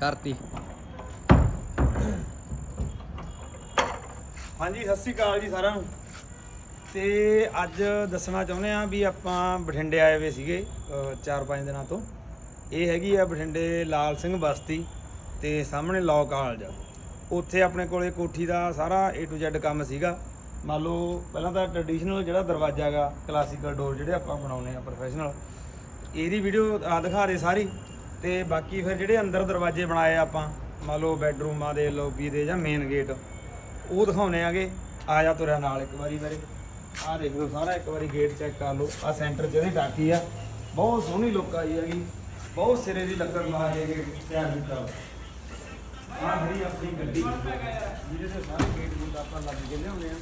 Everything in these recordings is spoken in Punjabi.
ਕਰਤੀ। ਹਾਂਜੀ, ਸਤਿ ਸ੍ਰੀ ਅਕਾਲ ਜੀ ਸਾਰਿਆਂ ਨੂੰ। ਤੇ ਅੱਜ ਦੱਸਣਾ ਚਾਹੁੰਦੇ ਆ ਵੀ ਆਪਾਂ ਬਠਿੰਡੇ ਆਏ ਹੋਏ ਸੀਗੇ 4-5 ਦਿਨਾਂ ਤੋਂ। ਇਹ ਹੈਗੀ ਆ ਬਠਿੰਡੇ ਲਾਲ ਸਿੰਘ ਬਸਤੀ ਤੇ ਸਾਹਮਣੇ ਲਾਅ ਕਾਲਜ ਉੱਥੇ ਆਪਣੇ ਕੋਲੇ ਕੋਠੀ ਦਾ ਸਾਰਾ A to Z ਕੰਮ ਸੀਗਾ। ਮੰਨ ਲਓ, ਪਹਿਲਾਂ ਤਾਂ ਟ੍ਰੈਡੀਸ਼ਨਲ ਜਿਹੜਾ ਦਰਵਾਜ਼ਾ ਹੈਗਾ ਕਲਾਸੀਕਲ ਡੋਰ ਜਿਹੜੇ ਆਪਾਂ ਬਣਾਉਨੇ ਆ ਪ੍ਰੋਫੈਸ਼ਨਲ ਇਹਦੀ ਵੀਡੀਓ ਆ ਦਿਖਾ ਰਹੇ ਸਾਰੀ। ਤੇ ਬਾਕੀ ਫਿਰ ਜਿਹੜੇ ਅੰਦਰ ਦਰਵਾਜ਼ੇ ਬਣਾਏ ਆਪਾਂ, ਮੰਨ ਲਓ ਬੈੱਡਰੂਮਾਂ ਦੇ, ਲੌਬੀ ਦੇ ਜਾਂ ਮੇਨ ਗੇਟ ਉਹ ਦਿਖਾਉਣੇ ਆਗੇ। ਆ ਜਾ ਤੁਰਿਆ ਨਾਲ ਇੱਕ ਵਾਰੀ ਮੇਰੇ। ਆ ਦੇਖ ਲਓ ਸਾਰਾ, ਇੱਕ ਵਾਰੀ ਗੇਟ ਚੈੱਕ ਕਰ ਲਓ। ਆ ਸੈਂਟਰ 'ਚ ਇਹਦੀ ਟਾਕੀ ਆ। ਬਹੁਤ ਸੋਹਣੀ ਲੁੱਕ ਆਈ ਹੈਗੀ। ਬਹੁਤ ਸਿਰੇ ਦੀ ਲੱਕੜ ਲਾ ਕੇ ਗੇਟ ਤਿਆਰ ਕੀਤਾ। ਆ ਖੜੀ ਆਪਣੀ ਗੱਡੀ ਜਿਹਦੇ ਤੇ ਸਾਰੇ ਗੇਟ ਨੂੰ ਆਪਾਂ ਲੱਗ ਕੇ ਲਿਆਉਂਦੇ ਆ।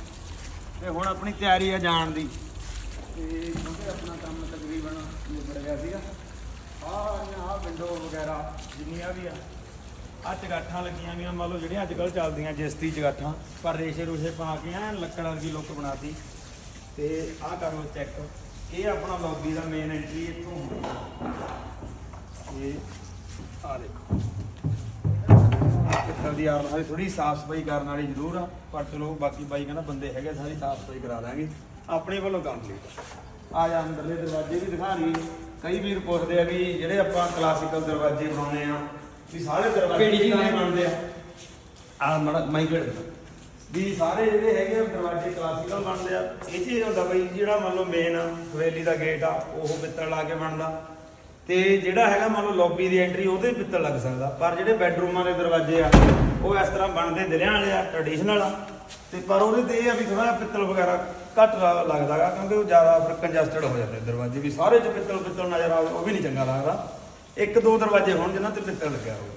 ਤੇ ਹੁਣ ਆਪਣੀ ਤਿਆਰੀ ਆ ਜਾਣ ਦੀ। ਤੇ ਕਿਉਂਕਿ ਆਪਣਾ ਕੰਮ ਤਕਰੀਬਨ ਨਿਬੜ ਗਿਆ ਸੀਗਾ। ਵਗੈਰਾ, ਜਿੰਨੀਆਂ ਵੀ ਆ। ਆ ਚਗਾਠਾਂ ਲੱਗੀਆਂ ਗਈਆਂ ਮੰਨ ਲਓ ਜਿਹੜੀਆਂ ਅੱਜ ਕੱਲ੍ਹ ਚੱਲਦੀਆਂ ਜਿਸਤੀ ਚਗਾਠਾਂ ਪਰ ਰੇਸ਼ੇ ਰੂਸ਼ੇ ਪਾ ਕੇ ਐਨ ਲੱਕੜ ਵਰਗੀ ਲੁੱਕ ਬਣਾਤੀ। ਤੇ ਆਹ ਕਰੋ ਚੈੱਕ ਇਹ ਆਪਣਾ ਲੌਬੀ ਦਾ ਮੇਨ ਐਂਟਰੀ ਇੱਥੋਂ ਇਹ ਆ ਦੇਖੋ। ਕਿੱਦਾਂ ਦੀ ਆਰ ਹਾਲੇ ਥੋੜੀ ਸਾਫ਼ ਸਫ਼ਾਈ ਕਰਨ ਵਾਲੀ ਜ਼ਰੂਰ ਆ, ਪਰ ਚਲੋ ਬਾਕੀ ਬਾਈ ਕਹਿੰਦਾ ਬੰਦੇ ਹੈਗੇ, ਸਾਰੀ ਸਾਫ਼ ਸਫ਼ਾਈ ਕਰਾ ਦਾਂਗੇ ਆਪਣੇ ਵੱਲੋਂ ਕੰਪਲੀਟ ਆ ਜਾ ਅੰਦਰਲੇ ਦਰਵਾਜ਼ੇ ਵੀ ਦਿਖਾ ਰਹੀ ਕਈ ਵੀਰ ਪੁੱਛਦੇ ਆ ਵੀ ਜਿਹੜੇ ਆਪਾਂ ਕਲਾਸੀਕਲ ਦਰਵਾਜ਼ੇ ਬਣਾਉਨੇ ਆ ਵੀ ਸਾਰੇ ਦਰਵਾਜ਼ੇ ਕਿਹੜੀ ਕਿਵੇਂ? ਬਣਦੇ ਆ? ਆ ਮੜਾ ਮਾਈਕੜ ਵੀ ਸਾਰੇ ਜਿਹੜੇ ਹੈਗੇ ਆ ਦਰਵਾਜ਼ੇ ਕਲਾਸੀਕਲ ਬਣਦੇ ਆ ਇਹ ਚੀਜ਼ ਹੁੰਦਾ ਬਈ ਜਿਹੜਾ ਮੰਨ ਲਓ ਮੇਨ ਹਵੇਲੀ ਦਾ ਗੇਟ ਆ ਉਹ ਪਿੱਤਲ ਲਾ ਕੇ ਬਣਦਾ। ਤੇ ਜਿਹੜਾ ਹੈਗਾ ਮੰਨ ਲਓ ਲੌਬੀ ਦੀ ਐਂਟਰੀ ਉਹਦੇ ਪਿੱਤਲ ਲੱਗ ਸਕਦਾ। ਪਰ ਜਿਹੜੇ ਬੈੱਡਰੂਮਾਂ ਦੇ ਦਰਵਾਜ਼ੇ ਆ ਉਹ ਇਸ ਤਰ੍ਹਾਂ ਬਣਦੇ ਦਿਲਿਆਂ ਵਾਲੇ ਆ ਟ੍ਰੈਡੀਸ਼ਨਲ ਆ। ਤੇ ਪਰ ਉਹਦੇ ਤੇ ਇਹ ਆ ਵੀ ਥੋੜਾ ਪਿੱਤਲ ਵਗੈਰਾ ਘੱਟ ਲ- ਲੱਗਦਾਗਾ ਕਿਉਂਕਿ ਉਹ ਜ਼ਿਆਦਾ ਫਿਰ ਕੰਜਸਟਡ ਹੋ ਜਾਂਦੇ ਦਰਵਾਜ਼ੇ ਵੀ। ਸਾਰੇ 'ਚ ਪਿੱਤਲ ਪਿੱਤਲ ਨਜ਼ਰ ਆਵੇ ਉਹ ਵੀ ਨਹੀਂ ਚੰਗਾ ਲੱਗਦਾ। ਇੱਕ ਦੋ ਦਰਵਾਜ਼ੇ ਹੋਣ ਜਿਨ੍ਹਾਂ ਤੇ ਪਿੱਤਲ ਲੱਗਿਆ ਹੋਵੇ।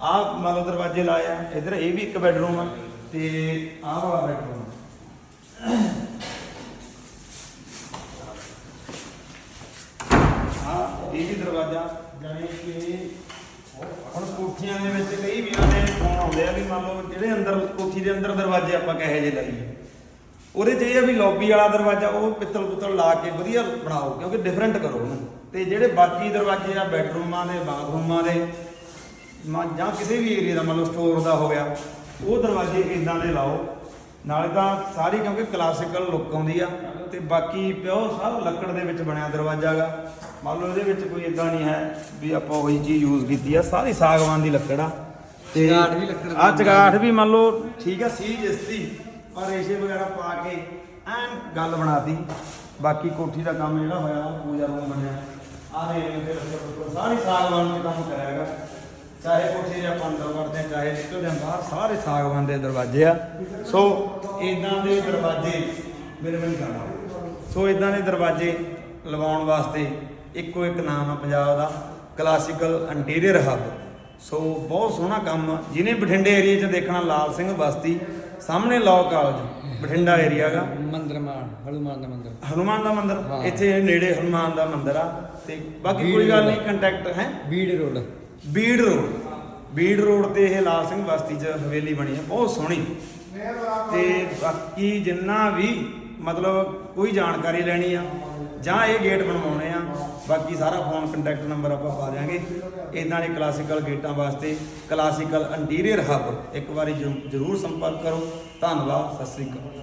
ਆਹ ਮਤਲਬ ਦਰਵਾਜ਼ੇ ਲਾਏ ਆ, ਇਧਰ ਇਹ ਵੀ ਇੱਕ ਬੈਡਰੂਮ ਆ, ਤੇ ਆਹ ਵਾਲਾ ਬੈਡਰੂਮ ਆ। ਇਹ ਵੀ ਦਰਵਾਜ਼ਾ ਜਾਨੀ ਕਿ ਹੁਣ ਕੋਠੀਆਂ ਦੇ ਵਿੱਚ ਕਈ ਵੀਰਾਂ ਦੇ ਫੋਨ ਆਉਂਦੇ ਆ ਵੀ ਮੰਨ ਲਓ ਜਿਹੜੇ ਅੰਦਰ, ਕੋਠੀ ਦੇ ਅੰਦਰ ਦਰਵਾਜ਼ੇ ਆਪਾਂ ਕਹੇ ਜੇ ਲਾਈਏ ਉਹਦੇ 'ਚ ਇਹ ਆ ਵੀ ਲੌਬੀ ਵਾਲਾ ਦਰਵਾਜ਼ਾ, ਉਹ ਪਿੱਤਲ ਪੁੱਤਲ ਲਾ ਕੇ ਵਧੀਆ ਬਣਾਓ, ਕਿਉਂਕਿ ਡਿਫਰੈਂਟ ਕਰੋ ਉਹਨੂੰ। ਤੇ ਜਿਹੜੇ ਬਾਕੀ ਦਰਵਾਜ਼ੇ ਆ ਬੈਡਰੂਮਾਂ ਦੇ ਬਾਥਰੂਮਾਂ ਦੇ ਜਾਂ ਕਿਸੇ ਵੀ ਏਰੀਆ ਦਾ ਮੰਨ ਲਓ ਸਟੋਰ ਦਾ ਹੋ ਗਿਆ, ਉਹ ਦਰਵਾਜ਼ੇ ਇਦਾਂ ਦੇ ਲਾਓ। ਨਾਲੇ ਤਾਂ ਸਾਰੀ ਕਿਉਂਕਿ ਕਲਾਸੀਕਲ ਲੁੱਕ ਆਉਂਦੀ ਆ ਤੇ ਬਾਕੀ ਪਿਓ ਸਭ ਲੱਕੜ ਦੇ ਵਿੱਚ ਬਣਿਆ ਦਰਵਾਜ਼ਾ ਗਾ। ਮੰਨ ਲਓ ਇਹਦੇ ਵਿੱਚ ਕੋਈ ਇਦਾਂ ਨਹੀਂ ਹੈ ਵੀ ਆਪਾਂ ਉਹੀ ਚੀਜ਼ ਯੂਜ਼ ਕੀਤੀ ਆ ਸਾਰੀ ਸਾਗਵਾਨ ਦੀ ਲੱਕੜ ਆ। ਤੇ ਚੁਗਾਠ ਵੀ ਲੱਕੜ ਦੀ ਆ। ਚਗਾਠ ਵੀ ਮੰਨ ਲਓ ਠੀਕ ਆ ਸੀ ਜਿਸਤੀ ਪਰ ਰੇਸ਼ੇ ਵਗੈਰਾ ਪਾ ਕੇ ਐਨ ਗੱਲ ਬਣਾਤੀ। ਬਾਕੀ ਕੋਠੀ ਦਾ ਕੰਮ ਜਿਹੜਾ ਹੋਇਆ ਉਹ ਪੂਜਾ ਰੂਮ ਬਣਿਆ। ਆ ਦੇ ਫਿਰ ਸਾਰੀ ਸਾਗਵਾਨ ਦਾ ਕੰਮ ਕਰਿਆਗਾ ਚਾਹੇ ਕੋਠੀ ਦੇ ਆਪਾਂ ਅੰਦਰ ਵੜਦੇ ਚਾਹੇ ਨਿਕਲਦੇ ਬਾਹਰ ਸਾਰੇ ਸਾਗਵਾਨ ਦੇ ਦਰਵਾਜ਼ੇ ਆ। ਸੋ ਇਦਾਂ ਦੇ ਦਰਵਾਜ਼ੇ ਮੇਰੇ ਮੈਨੂੰ ਜਾਣਾ। ਸੋ ਇਦਾਂ ਦੇ ਦਰਵਾਜ਼ੇ ਲਵਾਉਣ ਵਾਸਤੇ ਇੱਕੋ ਇੱਕ ਨਾਮ ਆ ਪੰਜਾਬ ਦਾ ਕਲਾਸੀਕਲ ਇੰਟੀਰੀਅਰ ਹੱਬ ਸੋ ਬਹੁਤ ਸੋਹਣਾ ਕੰਮ। ਜਿਹਨੇ ਬਠਿੰਡੇ ਏਰੀਆ 'ਚ ਦੇਖਣਾ ਲਾਲ ਸਿੰਘ ਬਸਤੀ ਸਾਹਮਣੇ ਲਾਅ ਕਾਲਜ ਬਠਿੰਡਾ ਏਰੀਆ ਗਾ। ਮੰਦਰ ਮਾਨ ਹਨੂਮਾਨ ਦਾ ਮੰਦਰ। ਹਨੂਮਾਨ ਦਾ ਮੰਦਿਰ। ਇੱਥੇ ਨੇੜੇ ਹਨੂਮਾਨ ਦਾ ਮੰਦਿਰ ਆ। ਤੇ ਬਾਕੀ ਕੋਈ ਗੱਲ ਨਹੀਂ ਕੰਟੈਕਟ ਹੈ। Bir road. Bir road. Bir road ਤੇ ਇਹ ਲਾਲ ਸਿੰਘ ਬਸਤੀ 'ਚ ਹਵੇਲੀ ਬਣੀ ਹੈ ਬਹੁਤ ਸੋਹਣੀ। ਤੇ ਬਾਕੀ ਜਿੰਨਾ ਵੀ ਮਤਲਬ ਕੋਈ ਜਾਣਕਾਰੀ ਲੈਣੀ ਆ, ਜਾਂ ਇਹ ਗੇਟ ਬਣਵਾਉਣੇ ਆ, ਬਾਕੀ ਸਾਰਾ ਫੋਨ ਕੰਟੈਕਟ ਨੰਬਰ ਆਪਾਂ ਪਾ ਦਿਆਂਗੇ। ਇਦਾਂ ਦੇ ਕਲਾਸੀਕਲ ਗੇਟਾਂ ਵਾਸਤੇ ਕਲਾਸੀਕਲ ਇੰਟੀਰੀਅਰ ਹੱਬ ਇੱਕ ਵਾਰੀ ਜ਼ਰੂ- ਜ਼ਰੂਰ ਸੰਪਰਕ ਕਰੋ। ਧੰਨਵਾਦ, ਸਤਿ ਸ੍ਰੀ ਅਕਾਲ।